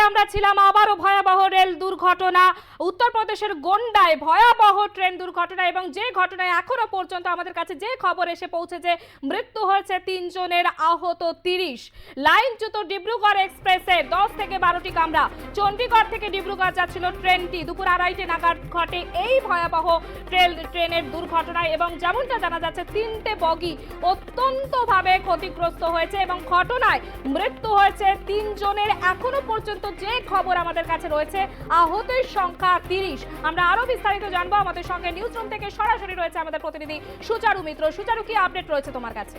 খবরে আমরা ছিলাম আবারও ভয়াবহ রেল দুর্ঘটনা। উত্তরপ্রদেশের গোন্ডায় ভয়াবহ ট্রেন দুর্ঘটনা এবং যে ঘটনায় এখনও পর্যন্ত আমাদের কাছে যে খবর এসে পৌঁছেছে মৃত্যু হয়েছে তিনজনের আহত তিরিশ। লাইনচ্যুত ডিব্রুগড় এক্সপ্রেসের দশ থেকে বারোটি কামরা। চণ্ডীগড় থেকে ডিব্রুগড় যাচ্ছিল ট্রেনটি। দুপুর আড়াইটে নাগাদ ঘটে এই ভয়াবহ ট্রেন ট্রেনের দুর্ঘটনায় এবং যেমনটা জানা যাচ্ছে, তিনটে বগি অত্যন্তভাবে ক্ষতিগ্রস্ত হয়েছে এবং ঘটনায় মৃত্যু হয়েছে তিনজনের। এখনও পর্যন্ত যে খবর আমাদের কাছে রয়েছে, আহতের সংখ্যা তিরিশ। আমরা আরও বিস্তারিত জানব আমাদের সঙ্গে নিউজ রুম থেকে সরাসরি রয়েছে আমাদের প্রতিনিধি সুচারু মিত্র। সুচারু, কি আপডেট রয়েছে তোমার কাছে?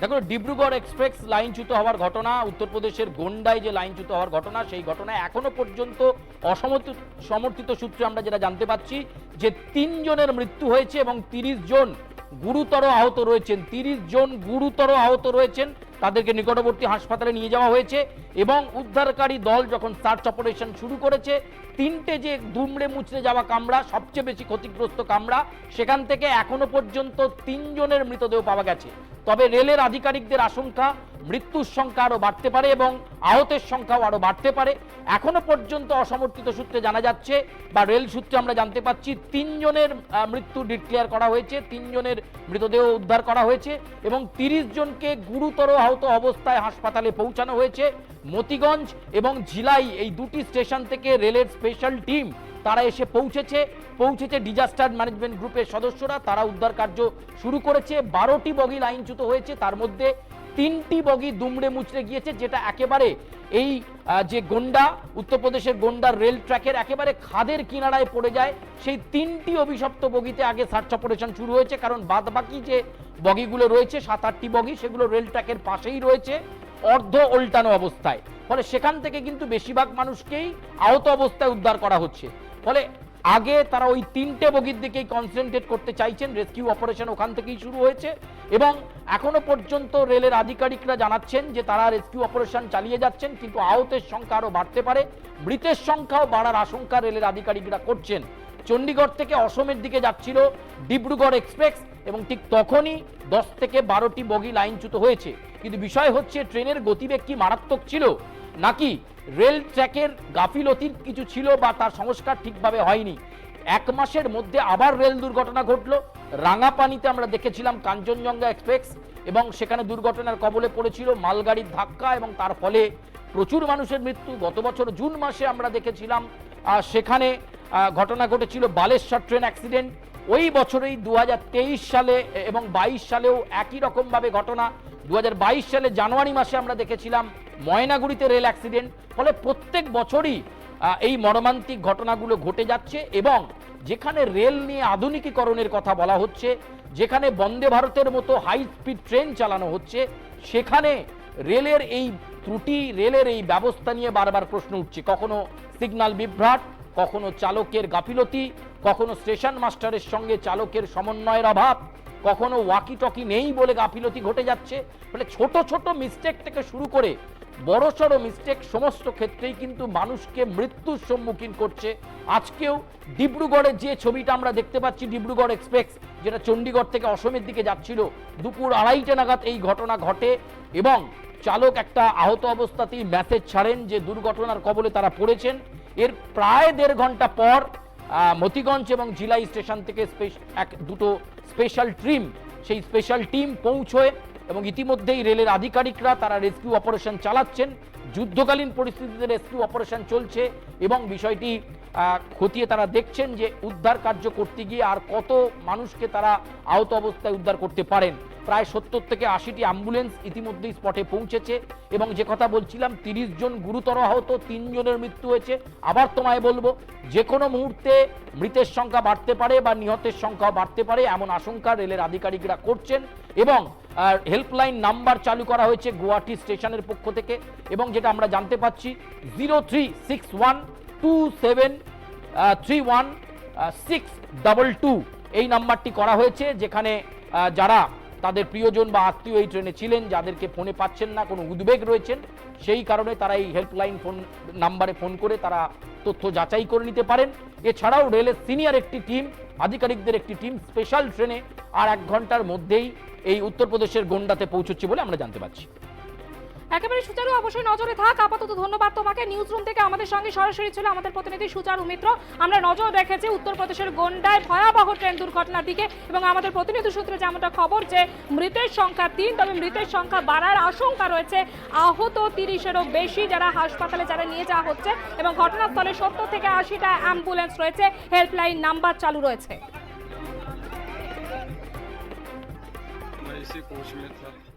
দেখো, ডিব্রুগড় এক্সপ্রেস লাইনচ্যুত হওয়ার ঘটনা, উত্তরপ্রদেশের গোন্ডায় যে লাইনচ্যুত হওয়ার ঘটনা, সেই ঘটনায় এখনও পর্যন্ত অসমর্থিত সমর্থিত সূত্রে আমরা যেটা জানতে পাচ্ছি, যে তিনজনের মৃত্যু হয়েছে এবং তিরিশ জন গুরুতর আহত রয়েছেন। তিরিশ জন গুরুতর আহত রয়েছেন। তাদেরকে নিকটবর্তী হাসপাতালে নিয়ে যাওয়া হয়েছে এবং উদ্ধারকারী দল যখন সার্চ অপারেশন শুরু করেছে, তিনটে যে দুমড়ে মুচড়ে যাওয়া কামরা, সবচেয়ে বেশি ক্ষতিগ্রস্ত কামরা, সেখান থেকে এখনও পর্যন্ত তিনজনের মৃতদেহ পাওয়া গেছে। তবে রেলের আধিকারিকদের আশঙ্কা মৃত্যুর সংখ্যা আরও বাড়তে পারে এবং আহতের সংখ্যাও আরও বাড়তে পারে। এখনও পর্যন্ত অসমর্থিত সূত্রে জানা যাচ্ছে বা রেল সূত্রে আমরা জানতে পাচ্ছি তিনজনের মৃত্যু ডিক্লেয়ার করা হয়েছে, তিনজনের মৃতদেহ উদ্ধার করা হয়েছে এবং তিরিশ জনকে গুরুতর আহত অবস্থায় হাসপাতালে পৌঁছানো হয়েছে। মতিগঞ্জ এবং ঝিলাই এই দুটি স্টেশন থেকে রেলের স্পেশাল টিম তারা এসে পৌঁছেছে। পৌঁছেছে ডিজাস্টার ম্যানেজমেন্ট গ্রুপের সদস্যরা, তারা উদ্ধার কার্য শুরু করেছে। বারোটি বগি লাইনচ্যুত হয়েছে, তার মধ্যে তিনটি বগি দুমড়ে মুচড়ে গিয়েছে, যেটা একেবারে এই যে গন্ডা উত্তরপ্রদেশের গন্ডার রেল ট্র্যাকের একেবারে খাদের কিনারায় পড়ে যায়। সেই তিনটি অভিশপ্ত বগিতে আগে সার্চ অপারেশন শুরু হয়েছে, কারণ বাদ বাকি যে বগিগুলো রয়েছে, সাত আটটি বগি, সেগুলো রেল ট্র্যাকের পাশেই রয়েছে, অর্ধ উল্টানো অবস্থায়। ফলে সেখান থেকে কিন্তু বেশিরভাগ মানুষকেই আহত অবস্থায় উদ্ধার করা হচ্ছে। ফলে আগে তারা ওই তিনটে বগির দিকেই কনসেন্ট্রেট করতে চাইছেন রেস্কিউ অপারেশন ওখান থেকেই শুরু হয়েছে এবং এখনও পর্যন্ত রেলের আধিকারিকরা জানাচ্ছেন যে তারা রেস্কিউ অপারেশন চালিয়ে যাচ্ছেন, কিন্তু আহতের সংখ্যা আরও বাড়তে পারে, মৃতের সংখ্যাও বাড়ার আশঙ্কা রেলের আধিকারিকরা করছেন। চণ্ডীগড় থেকে অসমের দিকে যাচ্ছিল ডিব্রুগড় এক্সপ্রেস এবং ঠিক তখনই দশ থেকে বারোটি বগি লাইনচ্যুত হয়েছে। কিন্তু বিষয় হচ্ছে, ট্রেনের গতিবেগ কি মারাত্মক ছিল? নাকি রেল ট্র্যাকের গাফিলতির কিছু ছিল বা তার সংস্কার ঠিকভাবে হয়নি। এক মাসের মধ্যে আবার রেল দুর্ঘটনা ঘটলো। রাঙাপানিতে আমরা দেখেছিলাম কাঞ্চনজঙ্ঘা এক্সপ্রেস এবং সেখানে দুর্ঘটনার কবলে পড়েছিল মালগাড়ির ধাক্কা এবং তার ফলে প্রচুর মানুষের মৃত্যু। গত বছর জুন মাসে আমরা দেখেছিলাম সেখানে ঘটনা ঘটেছিল বালেশ্বর ট্রেন অ্যাক্সিডেন্ট। ওই বছরেই দু হাজার তেইশ সালে এবং বাইশ সালেও একই রকমভাবে ঘটনা। দু হাজার বাইশ সালে জানুয়ারি মাসে আমরা দেখেছিলাম ময়নাগুড়িতে রেল অ্যাক্সিডেন্ট, ফলে প্রত্যেক বছরই এই মর্মান্তিক ঘটনাগুলো ঘটে যাচ্ছে এবং যেখানে রেল নিয়ে আধুনিকীকরণের কথা বলা হচ্ছে, যেখানে বন্দে ভারতের মতো হাই স্পিড ট্রেন চালানো হচ্ছে, সেখানে রেলের এই ত্রুটি, রেলের এই ব্যবস্থা নিয়ে বারবার প্রশ্ন উঠছে। কখনো সিগন্যাল বিভ্রাট, কখনো চালকের গাফিলতি, কখনো স্টেশন মাস্টারের সঙ্গে চালকের সমন্বয়ের অভাব, কখনো ওয়াকি টকি নেই বলে গাফিলতি ঘটে যাচ্ছে। ফলে ছোট ছোট মিস্টেক থেকে শুরু করে বড় সড়ো মিস্টেক সমস্ত ক্ষেত্রেই কিন্তু মানুষকে মৃত্যুর সম্মুখীন করছে। আজকেও ডিব্রুগড়ের যে ছবিটা আমরা দেখতে পাচ্ছি, ডিব্রুগড় এক্সপ্রেস যেটা চণ্ডীগড় থেকে অসমের দিকে যাচ্ছিল, দুপুর আড়াইটে নাগাদ এই ঘটনা ঘটে এবং চালক একটা আহত অবস্থাতেই মেসেজ ছাড়েন যে দুর্ঘটনার কবলে তারা পড়েছেন। এর প্রায় দেড় ঘণ্টা পর মতিগঞ্জ এবং জিলাই স্টেশন থেকে এক দুটো স্পেশাল ট্রিম সেই স্পেশাল টিম পৌঁছয়। এবং ইতিমধ্যেই রেলের আধিকারিকরা তারা রেস্কিউ অপারেশন চালাচ্ছেন। যুদ্ধকালীন পরিস্থিতিতে রেস্কিউ অপারেশন চলছে এবং বিষয়টি খতিয়ে তারা দেখছেন যে উদ্ধার কার্য করতে গিয়ে আর কত মানুষকে তারা আহত অবস্থায় উদ্ধার করতে পারেন। প্রায় সত্তর থেকে আশিটি অ্যাম্বুলেন্স ইতিমধ্যেই স্পটে পৌঁছেছে এবং যে কথা বলছিলাম, তিরিশ জন গুরুতর আহত তিনজনের মৃত্যু হয়েছে। আবার তোমায় বলব, যে কোনো মুহূর্তে মৃতের সংখ্যা বাড়তে পারে বা নিহতের সংখ্যাও বাড়তে পারে এমন আশঙ্কা রেলের আধিকারিকরা করছেন এবং হেল্পলাইন নাম্বার চালু করা হয়েছে গুয়াহাটি স্টেশনের পক্ষ থেকে এবং যেটা আমরা জানতে পাচ্ছি zero three six one two seven three one six double two এই নাম্বারটি করা হয়েছে, যেখানে যারা তাদের প্রিয়জন বা আত্মীয় এই ট্রেনে ছিলেন, যাদেরকে ফোনে পাচ্ছেন না, কোনো উদ্বেগ রয়েছেন, সেই কারণে তারা এই হেল্পলাইন ফোন, নাম্বারে ফোন করে তারা তথ্য যাচাই করে নিতে পারেন। এছাড়াও রেলের সিনিয়র একটি টিম আধিকারিকদের একটি টিম স্পেশাল ট্রেনে আর এক ঘণ্টার মধ্যেই এই উত্তরপ্রদেশের গোন্ডাতে পৌঁছচ্ছে বলে আমরা জানতে পারছি। একেবারে সুচারু অবশ্যই নজরে থাক আপাতত ধন্যবাদ তোমাকে নিউজ রুম থেকে আমাদের সঙ্গে সরাসরি ছিল আমাদের প্রতিনিধি সুচারু মিত্র আমরা নজর রেখেছি উত্তরপ্রদেশের গোন্ডায় ভয়াবহ ট্রেন দুর্ঘটনার দিকে এবং আমাদের প্রতিনিধি সূত্রে যেমনটা খবর যে মৃতের সংখ্যা তিন তবে মৃতের সংখ্যা বাড়ার আশঙ্কা রয়েছে আহত তিরিশেরও বেশি যারা হাসপাতালে যারা নিয়ে যাওয়া হচ্ছে এবং ঘটনাস্থলে সত্তর থেকে আশিটা অ্যাম্বুলেন্স রয়েছে হেল্পলাইন নাম্বার চালু রয়েছে मैं इसी कोच में था